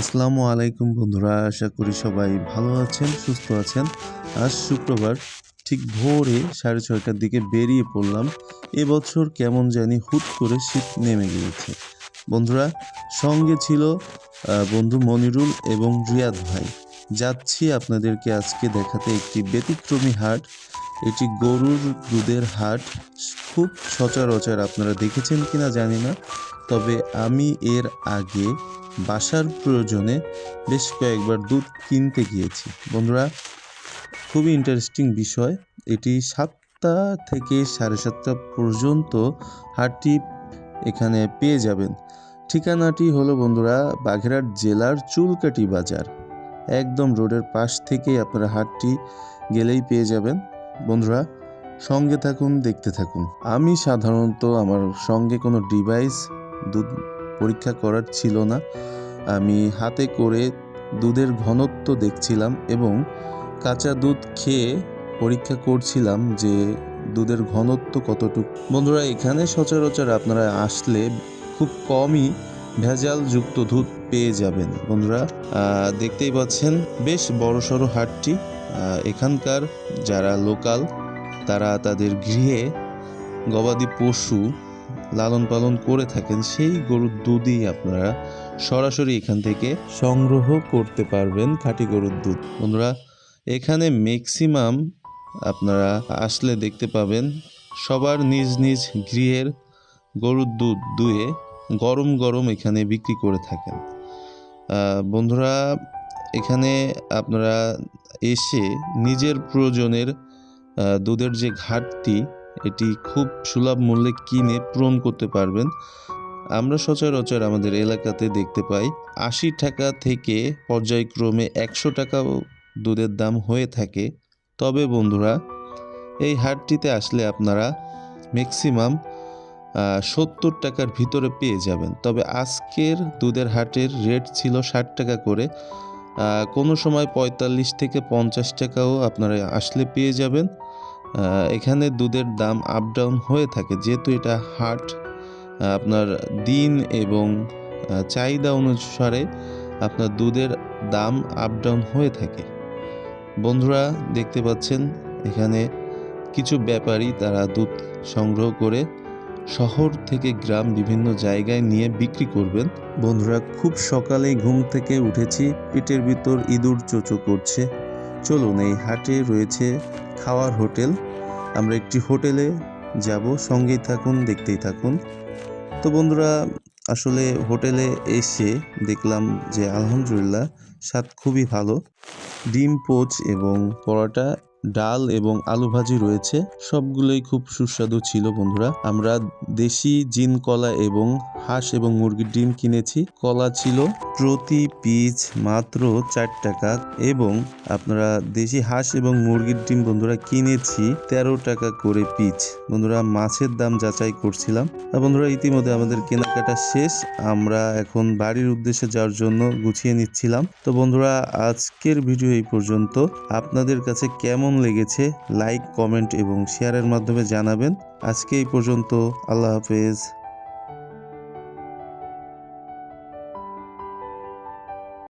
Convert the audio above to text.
আসসালামু আলাইকুম বন্ধুরা, আশা করি সবাই ভালো আছেন, সুস্থ আছেন। আজ শুক্রবার, ঠিক ভোরে সাড়ে ছয়টার দিকে বেরিয়ে পড়লাম। এবছর কেমন জানি হুট করে শীত নেমে গিয়েছে। বন্ধুরা, সঙ্গে ছিল বন্ধু মনিরুল এবং রিয়াদ ভাই। যাচ্ছি আপনাদেরকে আজকে দেখাতে একটি ব্যতিক্রমী হাট। এটি গরুর দুধের হাট। খুব সচরাচর আপনারা দেখেছেন কিনা জানি না। তবে আমি এর আগে বাসার প্রয়োজনে বেশ কয়েকবার দুধ কিনতে গিয়েছি। বন্ধুরা, খুবই ইন্টারেস্টিং বিষয়। এটি সাতটা থেকে সাড়ে সাতটা পর্যন্ত হাটটি এখানে পেয়ে যাবেন। ঠিকানাটি হলো বন্ধুরা বাঘেরহাট জেলার চুলকাটি বাজার। একদম রোডের পাশ থেকেই আপনারা হাটটি গেলেই পেয়ে যাবেন। বন্ধুরা, সঙ্গে থাকুন, দেখতে থাকুন। আমি সাধারণত আমার সঙ্গে কোনো ডিভাইস দুধ পরীক্ষা করার ছিল না। আমি হাতে করে দুধের ঘনত্ব দেখছিলাম এবং কাঁচা দুধ খেয়ে পরীক্ষা করছিলাম যে দুধের ঘনত্ব কতটুকু। বন্ধুরা, এখানে সচরাচর আপনারা আসলে খুব কমই ভেজালযুক্ত দুধ পেয়ে যাবেন। বন্ধুরা দেখতেই পাচ্ছেন বেশ বড় সড়ো হাটটি এখানকার যারা লোকাল, তারা তাদের গৃহে গবাদি পশু লালন পালন করে থাকেন, সেই গরুর দুধই আপনারা সরাসরি এখান থেকে সংগ্রহ করতে পারবেন খাঁটি গরুর দুধ। বন্ধুরা, এখানে ম্যাক্সিমাম আপনারা আসলে দেখতে পাবেন সবার নিজ নিজ গৃহের গরুর দুধ দুয়ে গরম গরম এখানে বিক্রি করে থাকেন। বন্ধুরা, এখানে আপনারা এসে নিজের প্রয়োজনের দুধের যে ঘাটতি এটি খুব সুলভ মূল্যে কিনে পূরণ করতে পারবেন। আমরা সচরাচর আমাদের এলাকাতে দেখতে পাই, আশি টাকা থেকে পর্যায়ক্রমে একশো টাকাও দুধের দাম হয়ে থাকে। তবে বন্ধুরা, এই হাটটিতে আসলে আপনারা ম্যাক্সিমাম সত্তর টাকার ভিতরে পেয়ে যাবেন। তবে আজকের দুধের হাটের রেট ছিল ষাট টাকা করে কোনো সময় পঁয়তাল্লিশ থেকে পঞ্চাশ টাকাও আপনারা আসলে পেয়ে যাবেন। এখানে দুধের দাম আপ ডাউন হয়ে থাকে, যেহেতু এটা হাট আপনার দিন এবং চাহিদা অনুসারে আপনার দুধের দাম আপ ডাউন হয়ে থাকে। বন্ধুরা, দেখতে পাচ্ছেন, এখানে কিছু ব্যাপারী তারা দুধ সংগ্রহ করে শহর থেকে গ্রাম বিভিন্ন জায়গায় নিয়ে বিক্রি করবেন। বন্ধুরা, খুব সকালে ঘুম থেকে উঠেছি, পেটের ভিতর ইঁদুর চোচো করছে। চলুন, এই হাটে রয়েছে খাওয়ার হোটেল। আমরা একটি হোটেলে যাব, সঙ্গেই থাকুন, দেখতেই থাকুন। তো বন্ধুরা, আসলে হোটেলে এসে দেখলাম যে আলহামদুলিল্লাহ, স্বাদ খুবই ভালো। ডিম, পোচ এবং পরোটা ডাল এবং আলু ভাজি রয়েছে। সবগুলোই খুব সুস্বাদু ছিল, বন্ধুরা। আমরা দেশি জিন কলা এবং হাঁস এবং মুরগির ডিম কিনেছি। কলা ছিল প্রতি পিস মাত্র চার টাকা এবং আপনারা দেশি হাঁস এবং মুরগির ডিম, বন্ধুরা, কিনেছি তেরো টাকা করে পিচ বন্ধুরা, মাছের দাম যাচাই করছিলাম। বন্ধুরা, ইতিমধ্যে আমাদের কেনাকাটা শেষ। আমরা এখন বাড়ির উদ্দেশ্যে যাওয়ার জন্য গুছিয়ে নিচ্ছিলাম। তো বন্ধুরা, আজকের ভিডিও এই পর্যন্ত। আপনাদের কাছে কেমন লেগেছে লাইক কমেন্ট এবং শেয়ারের মাধ্যমে জানাবেন। আজকে এই পর্যন্ত আল্লাহ হাফেজ।